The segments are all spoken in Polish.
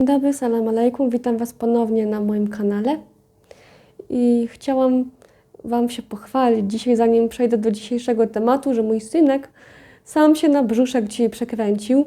Dobry, salam alaikum, witam Was ponownie na moim kanale i chciałam Wam się pochwalić dzisiaj, zanim przejdę do dzisiejszego tematu, że mój synek sam się na brzuszek dzisiaj przekręcił.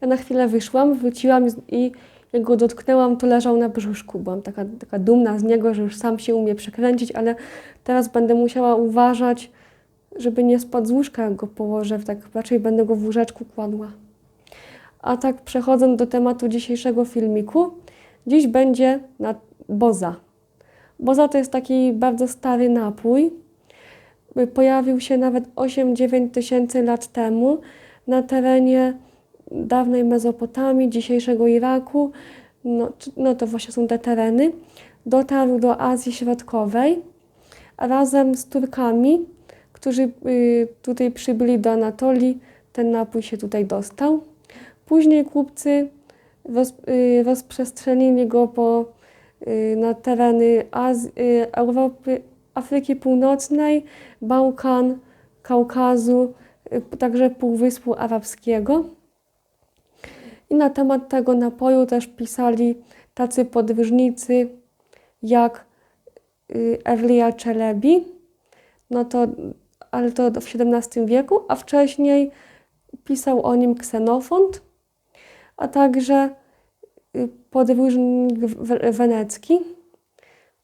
Ja na chwilę wyszłam, wróciłam i jak go dotknęłam, to leżał na brzuszku. Byłam taka, taka dumna z niego, że już sam się umie przekręcić, ale teraz będę musiała uważać, żeby nie spadł z łóżka, jak go położę, tak raczej będę go w łóżeczku kładła. A tak przechodząc do tematu dzisiejszego filmiku, dziś będzie na boza. Boza to jest taki bardzo stary napój. Pojawił się nawet 8-9 tysięcy lat temu na terenie dawnej Mezopotamii, dzisiejszego Iraku. No, no to właśnie są te tereny. Dotarł do Azji Środkowej razem z Turkami, którzy y, tutaj przybyli do Anatolii. Ten napój się tutaj dostał. Później kupcy roz, y, rozprzestrzenili go po, y, na tereny y, Europy, Afryki Północnej, Bałkan, Kaukazu, także Półwyspu Arabskiego. I na temat tego napoju też pisali tacy podróżnicy jak Ewlia Czelebi, no to, ale to w XVII wieku, a wcześniej pisał o nim Ksenofont, a także y, podróżnik we- wenecki.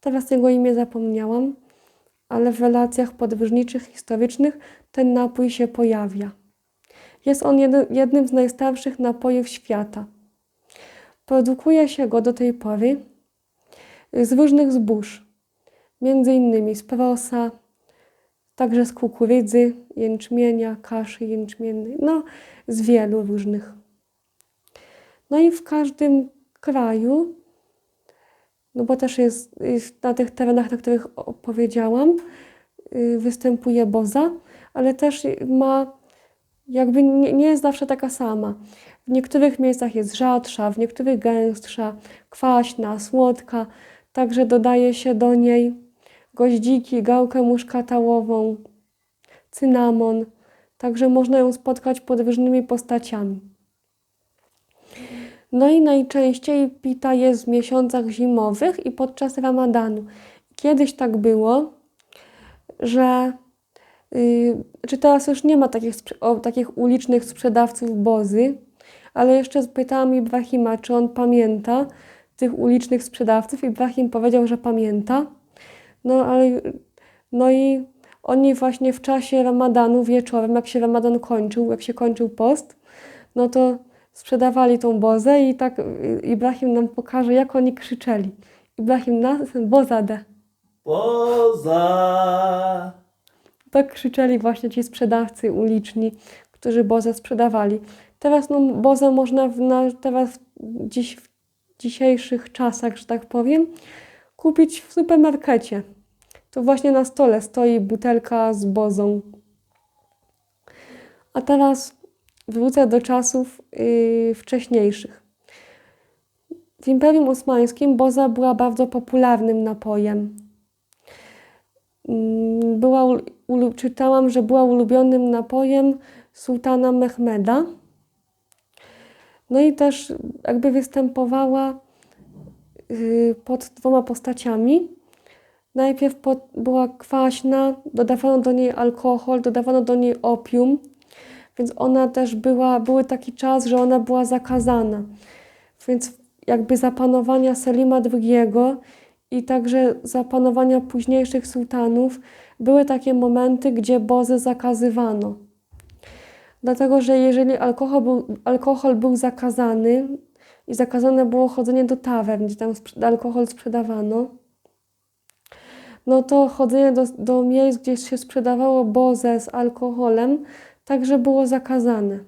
Teraz jego imię zapomniałam, ale w relacjach podróżniczych, historycznych ten napój się pojawia. Jest on jednym z najstarszych napojów świata. Produkuje się go do tej pory z różnych zbóż, między innymi z prosa, także z kukurydzy, jęczmienia, kaszy jęczmiennej, no z wielu różnych. No i w każdym kraju, no bo też jest, jest na tych terenach, na których opowiedziałam, y, występuje boza, ale też ma, jakby nie, nie jest zawsze taka sama. W niektórych miejscach jest rzadsza, w niektórych gęstsza, kwaśna, słodka, także dodaje się do niej goździki, gałkę muszkatałową, cynamon, także można ją spotkać pod różnymi postaciami. No i najczęściej pita jest w miesiącach zimowych i podczas ramadanu. Kiedyś tak było, że yy, czy teraz już nie ma takich, o, takich ulicznych sprzedawców bozy, ale jeszcze pytałam Ibrahima, czy on pamięta tych ulicznych sprzedawców. Ibrahim powiedział, że pamięta. No ale no i oni właśnie w czasie ramadanu wieczorem, jak się ramadan kończył, jak się kończył post, no to sprzedawali tą bozę i tak Ibrahim nam pokaże, jak oni krzyczeli. Ibrahim na bozadę. Poza. Tak krzyczeli właśnie ci sprzedawcy uliczni, którzy bozę sprzedawali. Teraz no, bozę można w, na, teraz dziś, w dzisiejszych czasach, że tak powiem, kupić w supermarkecie. To właśnie na stole stoi butelka z bozą. A teraz wrócę do czasów yy, wcześniejszych. W Imperium Osmańskim boza była bardzo popularnym napojem. Mm, Była, ul- ulu- czytałam, że była ulubionym napojem sułtana Mehmeda. No i też jakby występowała yy, pod dwoma postaciami. Najpierw pod, była kwaśna, dodawano do niej alkohol, dodawano do niej opium, więc ona też była, był taki czas, że ona była zakazana. Więc jakby za panowania Selima II i także za panowania późniejszych sułtanów były takie momenty, gdzie bozy zakazywano. Dlatego, że jeżeli alkohol był, alkohol był zakazany i zakazane było chodzenie do tawern, gdzie tam alkohol sprzedawano, no to chodzenie do, do miejsc, gdzie się sprzedawało bozę z alkoholem, także było zakazane.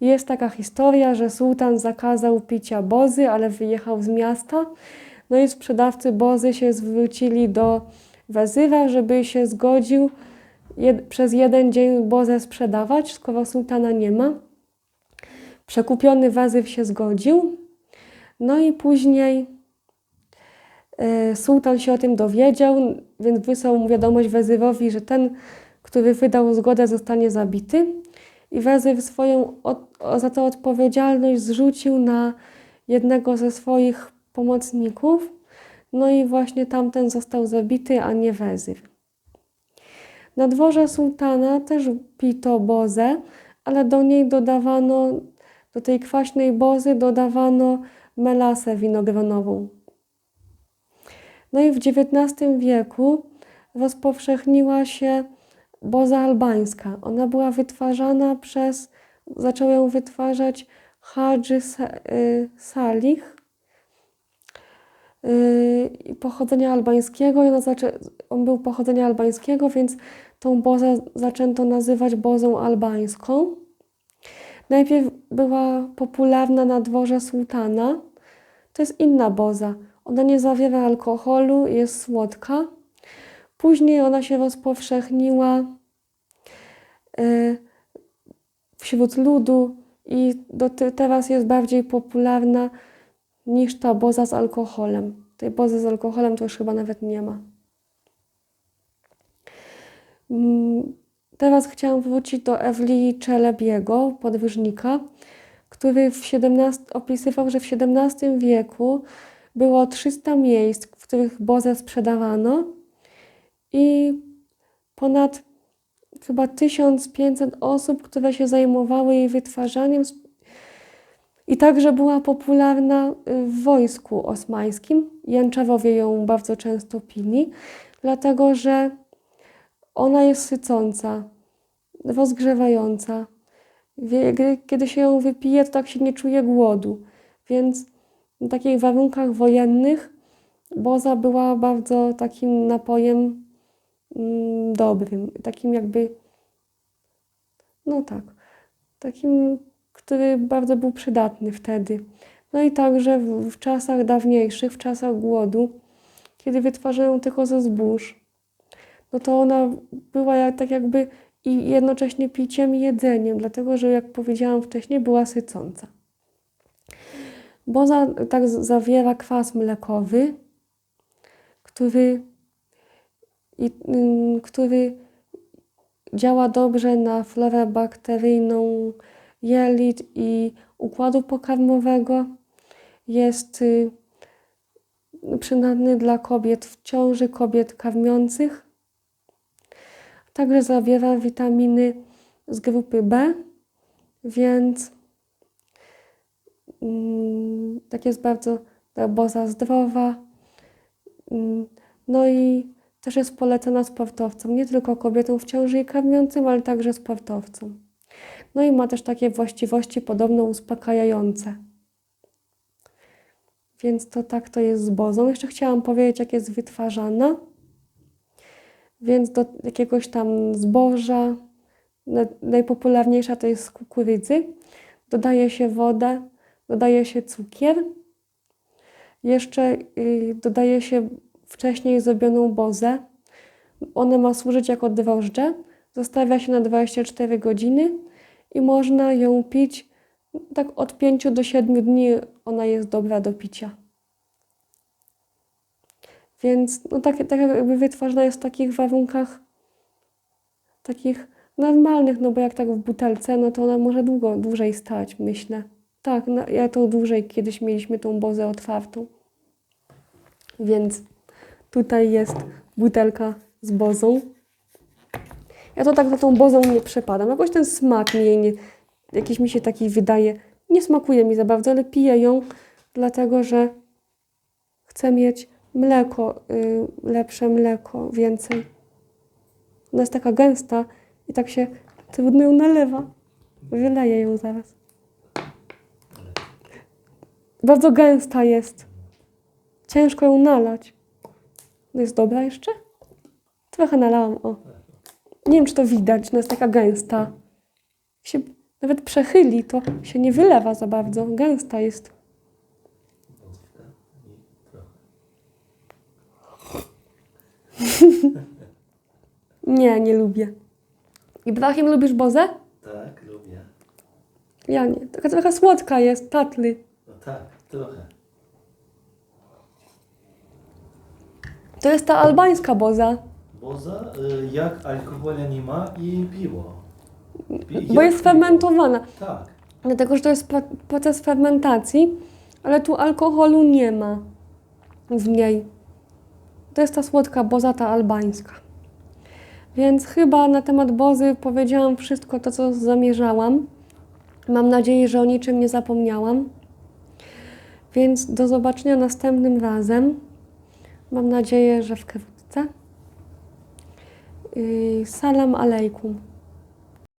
Jest taka historia, że sułtan zakazał picia bozy, ale wyjechał z miasta. No i sprzedawcy bozy się zwrócili do wezyra, żeby się zgodził jed, przez jeden dzień bozę sprzedawać, skoro sułtana nie ma. Przekupiony wezyr się zgodził. No i później e, sułtan się o tym dowiedział, więc wysłał mu wiadomość wezyrowi, że ten, który wydał zgodę, zostanie zabity. I wezyr swoją od, za to odpowiedzialność zrzucił na jednego ze swoich pomocników. No i właśnie tamten został zabity, a nie wezyr. Na dworze sułtana też pito bozę, ale do niej dodawano, do tej kwaśnej bozy dodawano melasę winogronową. No i w XIX wieku rozpowszechniła się boza albańska. Ona była wytwarzana przez, zaczął ją wytwarzać Hadży y, Salih y, pochodzenia albańskiego. On był pochodzenia albańskiego, więc tą bozę zaczęto nazywać bozą albańską. Najpierw była popularna na dworze sułtana. To jest inna boza. Ona nie zawiera alkoholu, jest słodka. Później ona się rozpowszechniła y, wśród ludu i do, teraz jest bardziej popularna niż ta boza z alkoholem. Tej bozy z alkoholem to już chyba nawet nie ma. Mm, Teraz chciałam wrócić do Ewli Czelebiego, podróżnika, który w 17, opisywał, że w XVII wieku było 300 miejsc, w których bozę sprzedawano i ponad chyba 1500 osób, które się zajmowały jej wytwarzaniem. I także była popularna w wojsku osmańskim. Jęczawowie ją bardzo często pili, dlatego że ona jest sycąca, rozgrzewająca. Kiedy się ją wypije, to tak się nie czuje głodu. Więc w takich warunkach wojennych boza była bardzo takim napojem dobrym, takim jakby, no tak, takim, który bardzo był przydatny wtedy. No i także w, w czasach dawniejszych, w czasach głodu, kiedy wytwarzają tylko ze zbóż, no to ona była jak, tak jakby i jednocześnie piciem i jedzeniem, dlatego że jak powiedziałam wcześniej, była sycąca. Boza tak zawiera kwas mlekowy, który, i, który działa dobrze na florę bakteryjną jelit i układu pokarmowego. Jest y, przydatny dla kobiet w ciąży, kobiet karmiących. Także zawiera witaminy z grupy B, więc tak jest bardzo boza zdrowa. No i też jest polecana sportowcom, nie tylko kobietom w ciąży i karmiącym, ale także sportowcom. No i ma też takie właściwości podobno uspokajające. Więc to tak to jest z bozą. Jeszcze chciałam powiedzieć, jak jest wytwarzana. Więc do jakiegoś tam zboża, na- najpopularniejsza to jest z kukurydzy, dodaje się wodę, dodaje się cukier, jeszcze y, dodaje się wcześniej zrobioną bozę. Ona ma służyć jako drożdże, zostawia się na 24 godziny i można ją pić tak od 5 do 7 dni. Ona jest dobra do picia. Więc no tak, tak jakby wytwarzana jest w takich warunkach takich normalnych, no bo jak tak w butelce, no to ona może długo, dłużej stać, myślę. Tak, no, ja to dłużej kiedyś mieliśmy tą bozę otwartą. Więc tutaj jest butelka z bozą. Ja to tak za tą bozą nie przepadam. Jakoś ten smak mi jej nie, jakiś mi się taki wydaje, nie smakuje mi za bardzo, ale piję ją, dlatego że chcę mieć mleko, y, lepsze mleko, więcej. Ona jest taka gęsta i tak się trudno ją nalewa. Wyleję ją zaraz. Bardzo gęsta jest. Ciężko ją nalać. No jest dobra jeszcze? Trochę nalałam, o. Nie wiem, czy to widać, no jest taka gęsta. Się nawet przechyli, to się nie wylewa za bardzo. Gęsta jest. Nie, nie lubię. Ibrahim, lubisz bozę? Tak, lubię. Ja nie. Taka trochę słodka jest, tatly. No tak, trochę. To jest ta albańska boza, Boza, y, jak alkohola nie ma i piwo. Pi- bo jak jest piwo. fermentowana. Tak. Dlatego, że to jest pro- proces fermentacji ale tu alkoholu nie ma w niej. To jest ta słodka bozata albańska. Więc chyba na temat bozy powiedziałam wszystko to, co zamierzałam. Mam nadzieję, że o niczym nie zapomniałam. Więc do zobaczenia następnym razem. Mam nadzieję, że wkrótce. Salam alejkum.